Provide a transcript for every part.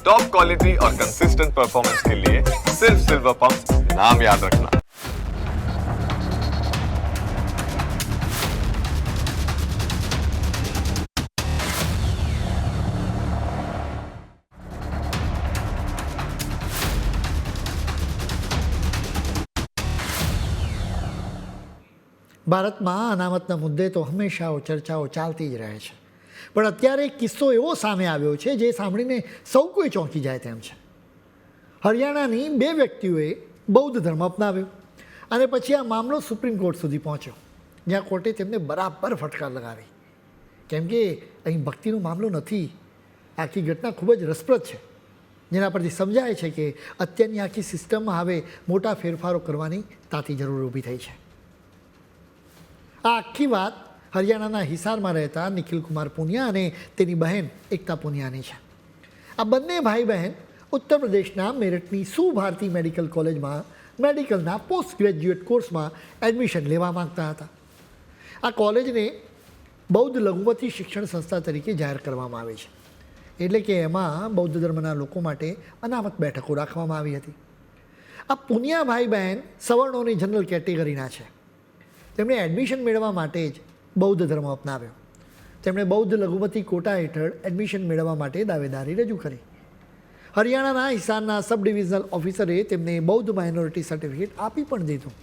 Top quality और consistent performance के लिए सिर्फ सिल्वर पंप नाम याद रखना ભારતમાં અનામતના મુદ્દે તો હંમેશા ચર્ચાઓ ચાલતી જ રહે છે પણ અત્યારે એક કિસ્સો એવો સામે આવ્યો છે જે સાંભળીને સૌ કોઈ ચોંકી જાય તેમ છે. હરિયાણાની બે વ્યક્તિઓએ બૌદ્ધ ધર્મ અપનાવ્યો અને પછી આ મામલો સુપ્રીમ કોર્ટ સુધી પહોંચ્યો. જ્યાં કોર્ટે તેમને બરાબર ફટકાર લગાવી. કેમ કે અહીં ભક્તિનો મામલો નથી. આખી ઘટના ખૂબ જ રસપ્રદ છે. જેના પરથી સમજાય છે કે અત્યારની આખી સિસ્ટમમાં હવે મોટા ફેરફારો કરવાની તાતી જરૂર ઊભી થઈ છે. આ આખી વાત હરિયાણાના હિસારમાં રહેતા નિખિલ કુમાર પુનિયા અને તેની બહેન એકતા પુનિયાની છે. આ બંને ભાઈ બહેન ઉત્તર પ્રદેશના મેરઠની સુભારતી મેડિકલ કોલેજમાં મેડિકલના પોસ્ટ ગ્રેજ્યુએટ કોર્સમાં એડમિશન લેવા માંગતા હતા. આ કોલેજને બૌદ્ધ લઘુમતી શિક્ષણ સંસ્થા તરીકે જાહેર કરવામાં આવી છે. એટલે કે એમાં બૌદ્ધ ધર્મના લોકો માટે અનામત બેઠકો રાખવામાં આવી હતી. આ પુનિયા ભાઈ બહેન સવર્ણોની જનરલ કેટેગરીના છે. તેમણે એડમિશન મેળવવા માટે જ બૌદ્ધ ધર્મ અપનાવ્યો. તેમણે બૌદ્ધ લઘુમતી કોટા હેઠળ એડમિશન મેળવવા માટે દાવેદારી રજૂ કરી. હરિયાણાના હિસારના સબ ડિવિઝનલ ઓફિસરે તેમને બૌદ્ધ માઇનોરિટી સર્ટિફિકેટ આપી પણ દીધું.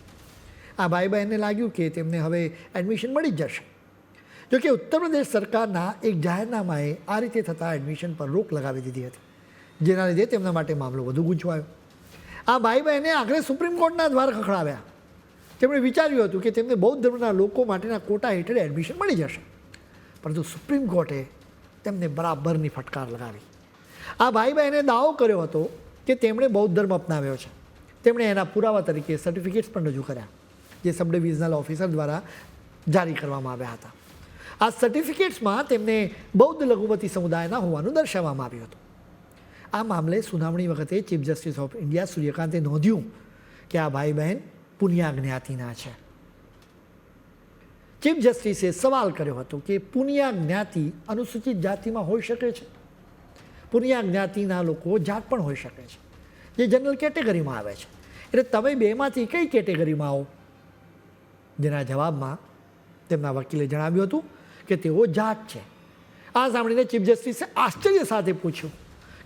આ ભાઈ બહેનને લાગ્યું કે તેમને હવે એડમિશન મળી જ જશે. જોકે ઉત્તર પ્રદેશ સરકારના એક જાહેરનામાએ આ રીતે થતા એડમિશન પર રોક લગાવી દીધી હતી, જેના લીધે તેમના માટે મામલો વધુ ગૂંચવાયો. આ ભાઈ બહેને આખરે સુપ્રીમ કોર્ટના દ્વાર ખખડાવ્યા. તેમણે વિચાર્યું હતું કે તેમને બૌદ્ધ ધર્મના લોકો માટેના કોટા હેઠળ એડમિશન મળી જશે. પરંતુ સુપ્રીમ કોર્ટે તેમને બરાબરની ફટકાર લગાવી. આ ભાઈ બહેને દાવો કર્યો હતો કે તેમણે બૌદ્ધ ધર્મ અપનાવ્યો છે. તેમણે એના પુરાવા તરીકે સર્ટિફિકેટ્સ પણ રજૂ કર્યા, જે સબ ડિવિઝનલ ઓફિસર દ્વારા જારી કરવામાં આવ્યા હતા. આ સર્ટિફિકેટ્સમાં તેમને બૌદ્ધ લઘુમતી સમુદાયના હોવાનું દર્શાવવામાં આવ્યું હતું. આ મામલે સુનાવણી વખતે ચીફ જસ્ટિસ ઓફ ઇન્ડિયા સૂર્યકાંતે નોંધ્યું કે આ ભાઈ બહેન પુનિયા જ્ઞાતિના છે. ચીફ જસ્ટિસે સવાલ કર્યો હતો કે પુનિયા જ્ઞાતિ અનુસૂચિત જાતિમાં હોઈ શકે છે? પુનિયા જ્ઞાતિના લોકો જાત પણ હોઈ શકે છે. જે જનરલ કેટેગરીમાં આવે છે. એટલે તમે બેમાંથી કઈ કેટેગરીમાં આવો? જેના જવાબમાં તેમના વકીલે જણાવ્યું હતું કે તેઓ જાત છે. આ સાંભળીને ચીફ જસ્ટિસે આશ્ચર્ય સાથે પૂછ્યું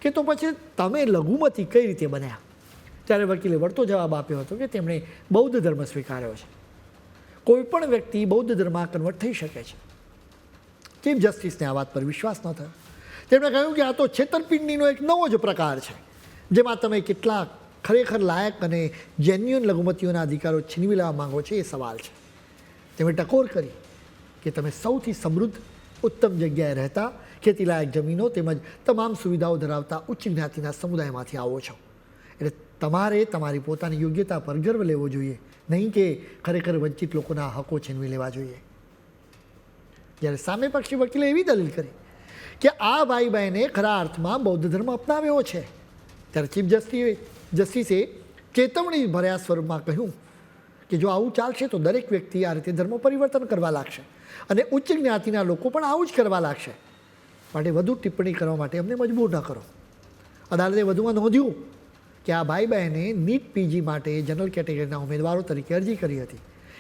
કે તો પછી તમે લઘુમતી કઈ રીતે બન્યા? ત્યારે વકીલે વળતો જવાબ આપ્યો હતો કે તેમણે બૌદ્ધ ધર્મ સ્વીકાર્યો છે. કોઈ પણ વ્યક્તિ બૌદ્ધ ધર્મમાં કન્વર્ટ થઈ શકે છે. ચીફ જસ્ટિસને આ વાત પર વિશ્વાસ ન થયો. તેમણે કહ્યું કે આ તો છેતરપિંડીનો એક નવો જ પ્રકાર છે, જેમાં તમે કેટલાક ખરેખર લાયક અને જેન્યુઅન લઘુમતીઓના અધિકારો છીનવી લેવા માંગો છો એ સવાલ છે. તેમણે ટકોર કરી કે તમે સૌથી સમૃદ્ધ, ઉત્તમ જગ્યાએ રહેતા, ખેતીલાયક જમીનો તેમજ તમામ સુવિધાઓ ધરાવતા ઉચ્ચ જ્ઞાતિના સમુદાયમાંથી આવો છો. એટલે તમારે તમારી પોતાની યોગ્યતા પર ગર્વ લેવો જોઈએ. નહીં કે ખરેખર વંચિત લોકોના હકો છીનવી લેવા જોઈએ. જ્યારે સામે પક્ષી વકીલે એવી દલીલ કરી કે આ ભાઈ બહેને ખરા અર્થમાં બૌદ્ધ ધર્મ અપનાવ્યો છે. ત્યારે ચીફ જસ્ટિસ, જસ્ટિસે ચેતવણી ભર્યા સ્વરૂપમાં કહ્યું કે જો આવું ચાલશે તો દરેક વ્યક્તિ આ રીતે ધર્મ પરિવર્તન કરવા લાગશે અને ઉચ્ચ જ્ઞાતિના લોકો પણ આવું જ કરવા લાગશે. માટે વધુ ટિપ્પણી કરવા માટે અમને મજબૂર ન કરો. અદાલતે વધુમાં નોંધ્યું કે આ ભાઈ બહેને નીટ પીજી માટે જનરલ કેટેગરીના ઉમેદવારો તરીકે અરજી કરી હતી.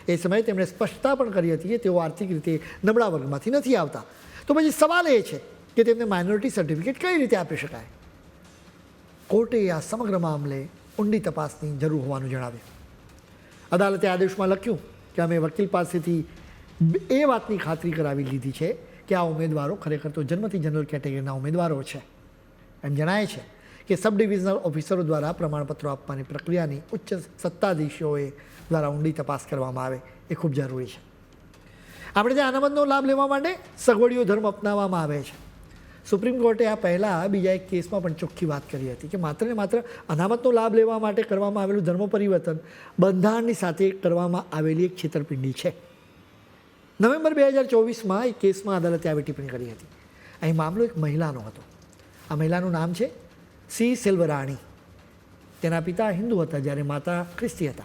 એ સમયે તેમણે સ્પષ્ટતા પણ કરી હતી કે તેઓ આર્થિક રીતે નબળા વર્ગમાંથી નથી આવતા. તો પછી સવાલ એ છે કે તેમને માઇનોરિટી સર્ટિફિકેટ કઈ રીતે આપી શકાય? કોર્ટે આ સમગ્ર મામલે ઊંડી તપાસની જરૂર હોવાનું જણાવ્યું. અદાલતે આદેશમાં લખ્યું કે અમે વકીલ પાસેથી એ વાતની ખાતરી કરાવી લીધી છે કે આ ઉમેદવારો ખરેખર તો જન્મથી જનરલ કેટેગરીના ઉમેદવારો છે. એમ જણાય છે કે સબ ડિવિઝનલ ઓફિસરો દ્વારા પ્રમાણપત્રો આપવાની પ્રક્રિયાની ઉચ્ચ સત્તાધીશોએ દ્વારા ઊંડી તપાસ કરવામાં આવે. એ ખૂબ જરૂરી છે. આપણે ત્યાં અનામતનો લાભ લેવા માટે સગવડીઓ ધર્મ અપનાવવામાં આવે છે. સુપ્રીમ કોર્ટે આ પહેલાં બીજા એક કેસમાં પણ ચોખ્ખી વાત કરી હતી કે માત્ર ને માત્ર અનામતનો લાભ લેવા માટે કરવામાં આવેલું ધર્મ પરિવર્તન બંધારણની સાથે કરવામાં આવેલી એક છેતરપિંડી છે. નવેમ્બર બે હજાર ચોવીસમાં એક કેસમાં અદાલતે આવી ટિપ્પણી કરી હતી. અહીં મામલો એક મહિલાનો હતો. આ મહિલાનું નામ છે સી સેલ્વરાણી. તેના પિતા હિન્દુ હતા જ્યારે માતા ખ્રિસ્તી હતા.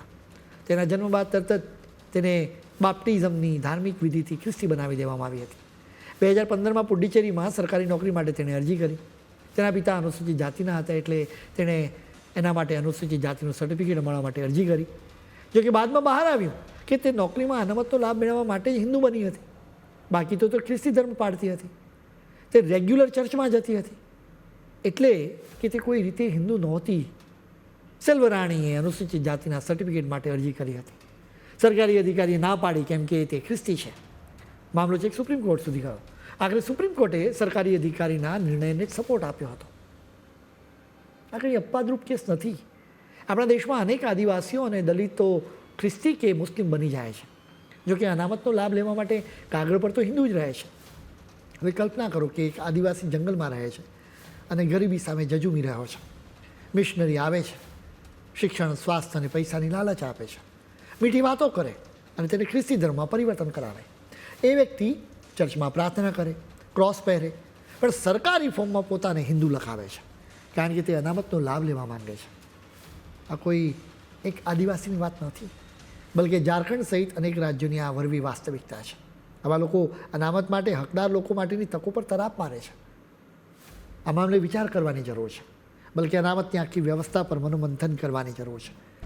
તેના જન્મ બાદ તરત જ તેને બાપ્ટિઝમની ધાર્મિક વિધિથી ખ્રિસ્તી બનાવી દેવામાં આવી હતી. બે હજાર પંદરમાં પુડ્ડિચેરીમાં સરકારી નોકરી માટે તેણે અરજી કરી. તેના પિતા અનુસૂચિત જાતિના હતા એટલે તેણે એના માટે અનુસૂચિત જાતિનું સર્ટિફિકેટ મળવા માટે અરજી કરી. જો કે બાદમાં બહાર આવ્યું કે તે નોકરીમાં અનામતનો લાભ મેળવવા માટે જ હિન્દુ બની હતી. બાકી તો તો ખ્રિસ્તી ધર્મ પાળતી હતી. તે રેગ્યુલર ચર્ચમાં જતી હતી. એટલે કે તે કોઈ રીતે હિન્દુ નહોતી. સેલ્વરાણીએ અનુસૂચિત જાતિના સર્ટિફિકેટ માટે અરજી કરી હતી. સરકારી અધિકારીએ ના પાડી કેમ કે તે ખ્રિસ્તી છે. મામલો છેક સુપ્રીમ કોર્ટ સુધી ગયો. આખરે સુપ્રીમ કોર્ટે સરકારી અધિકારીના નિર્ણયને સપોર્ટ આપ્યો હતો. આ કંઈ અપવાદરૂપ કેસ નથી. આપણા દેશમાં અનેક આદિવાસીઓ અને દલિતો ખ્રિસ્તી કે મુસ્લિમ બની જાય છે. જોકે અનામતનો લાભ લેવા માટે કાગળ પર તો હિન્દુ જ રહે છે. હવે કલ્પના કરો કે એક આદિવાસી જંગલમાં રહે છે. અને ગરીબી સામે જજુમી રહ્યો છે. મિશનરી આવે છે. શિક્ષણ, સ્વાસ્થ્ય અને પૈસાની લાલચ આપે છે. મીઠી વાતો કરે અને તેને ખ્રિસ્તી ધર્મમાં પરિવર્તન કરાવે. એ વ્યક્તિ ચર્ચમાં પ્રાર્થના કરે, ક્રોસ પહેરે, પણ સરકારી ફોર્મમાં પોતાને હિન્દુ લખાવે છે. કારણ કે તે અનામતનો લાભ લેવા માંગે છે. આ કોઈ એક આદિવાસીની વાત નથી, બલકે ઝારખંડ સહિત અનેક રાજ્યોની આ વરવી વાસ્તવિકતા છે. આવા લોકો અનામત માટે, હકદાર લોકો માટેની તકો પર તરાપ મારે છે. આ મામલે વિચાર કરવાની જરૂર છે. બલકે અનામતની આખી વ્યવસ્થા પર મનોમંથન કરવાની જરૂર છે.